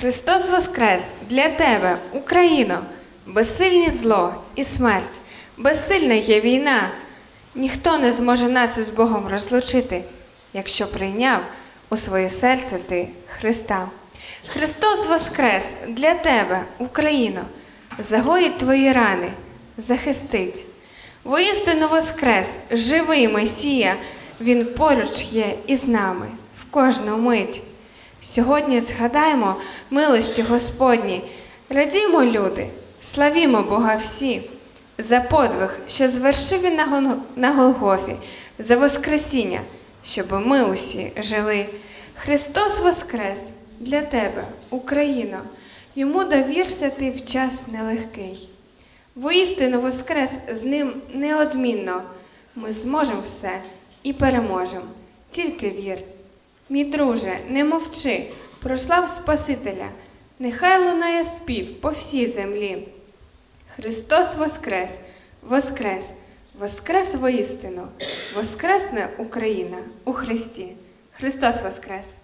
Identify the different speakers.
Speaker 1: Христос Воскрес для тебе, Україно, безсильні зло і смерть, безсильна є війна. Ніхто не зможе нас із Богом розлучити, якщо прийняв у своє серце ти Христа. Христос Воскрес для тебе, Україно, загоїть твої рани, захистить. Воістину Воскрес, живий Месія, Він поруч є із нами в кожну мить. Сьогодні згадаємо милості Господні, радімо, люди, славімо Бога всі, за подвиг, що звершив він на, Голгофі, за Воскресіння, щоб ми усі жили. Христос Воскрес для тебе, Україно, йому довірся ти в час нелегкий. Воістину Воскрес з ним неодмінно. Ми зможемо все і переможемо. Тільки вір. Мій друже, не мовчи, прослав Спасителя, нехай лунає спів по всій землі. Христос Воскрес, Воскрес, Воскрес воістину, Воскресне Україна у Христі. Христос Воскрес!